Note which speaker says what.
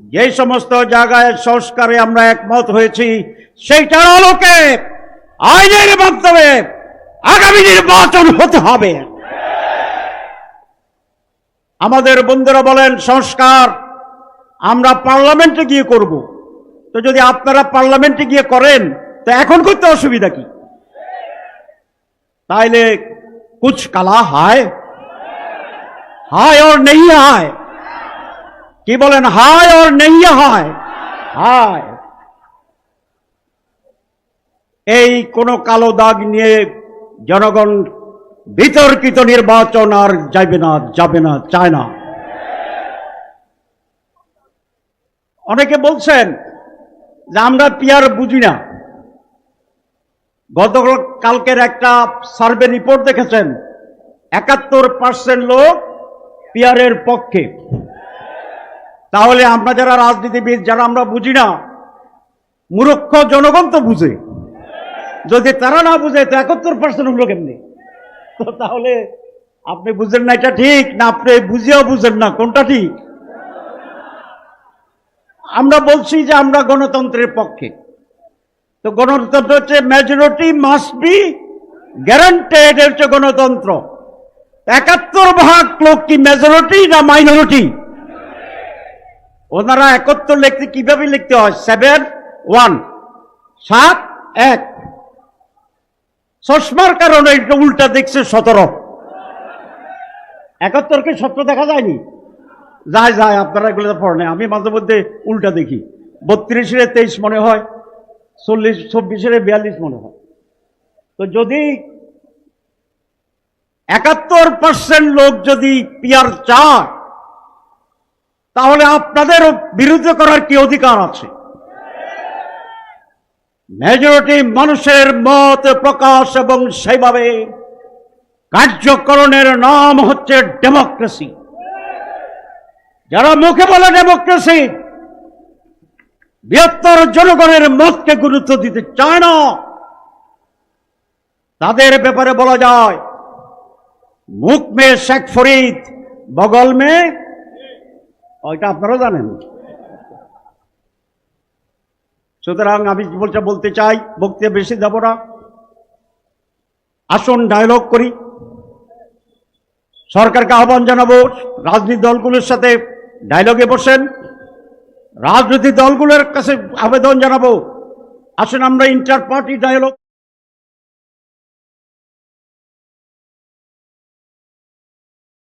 Speaker 1: যে সমস্ত জায়গায় সংস্কারে আমরা একমত হয়েছি, সেইটার আলোকে আইনের মাধ্যমে আগামী নির্বাচন হতে হবে। আমাদের বন্ধুরা বলেন, সংস্কার আমরা পার্লামেন্টে গিয়ে করব। তো যদি আপনারা পার্লামেন্টে গিয়ে করেন, তো এখন করতে অসুবিধা কি? তাইলে কুচ কালা হায়। হায় ওর নেই হায়। কি বলেন, হায় ওর নেই হয়? হায়। এই কোন কালো দাগ নিয়ে জনগণ বিতর্কিত নির্বাচন আর যাবে না যাবে না, চায় না। অনেকে বলছেন যে আমরা পিয়ার বুঝি না। গতকাল কালকের একটা সার্ভে রিপোর্ট দেখেছেন। একাত্তর পার্সেন্ট লোক পিয়ারের পক্ষে। তাহলে আমরা যারা রাজনীতিবিদ, যারা আমরা বুঝি না, মূর্খ জনগণ তো বুঝে। যদি তারা না বুঝে, তো একাত্তর পার্সেন্ট হলো কেমনি? তো তাহলে আপনি বুঝেন না এটা ঠিক, না আপনি বুঝেও বুঝেন না, কোনটা ঠিক? আমরা বলছি যে আমরা গণতন্ত্রের পক্ষে। তো গণতন্ত্র হচ্ছে মেজরিটি মাস্ট বি গ্যারান্টেড হচ্ছে গণতন্ত্র। একাত্তর ভাগ লোক কি মেজরিটি না মাইনরিটি ওনারা একত্তর লিখতে কীভাবে লিখতে হয়? সেভেন ওয়ান সাত, এক। চশমার কারণে এটা উল্টা দেখছে সতেরো। একাত্তরকে সতেরো দেখা যায়নি? যায় যায়, আপনারা এগুলো তো পড়েন। আমি মাঝে মধ্যে উল্টা দেখি। বত্রিশের তেইশ মনে হয়, চল্লিশ, চব্বিশের বিয়াল্লিশ মনে হয়। তো যদি একাত্তর পার্সেন্ট লোক যদি পিয়ার চায় তাহলে আপনাদের বিরুদ্ধে করার কি অধিকার আছে? মেজরিটি মানুষের মত প্রকাশ এবং সেইভাবে কার্যকরণের নাম হচ্ছে ডেমোক্রেসি। যারা মুখে বলে ডেমোক্রেসি, বৃহত্তর জনগণের মতকে গুরুত্ব দিতে চায় না। তাদের ব্যাপারে বলা যায়, মুখ মে শেখ ফরিদ, বগল মে ওইটা আপনারা জানেন। সুতরাং আমি বলতে বলতে চাই, বক্তব্য বেশি দেব না। আসুন ডায়লগ করি। সরকারকে আহ্বান জানাব, রাজনীতি দলগুলোর সাথে ডায়লগে বসেন। রাজনৈতিক দলগুলোর কাছে আবেদন জানাব। আসুন আমরা ইন্টার পার্টি ডায়লগ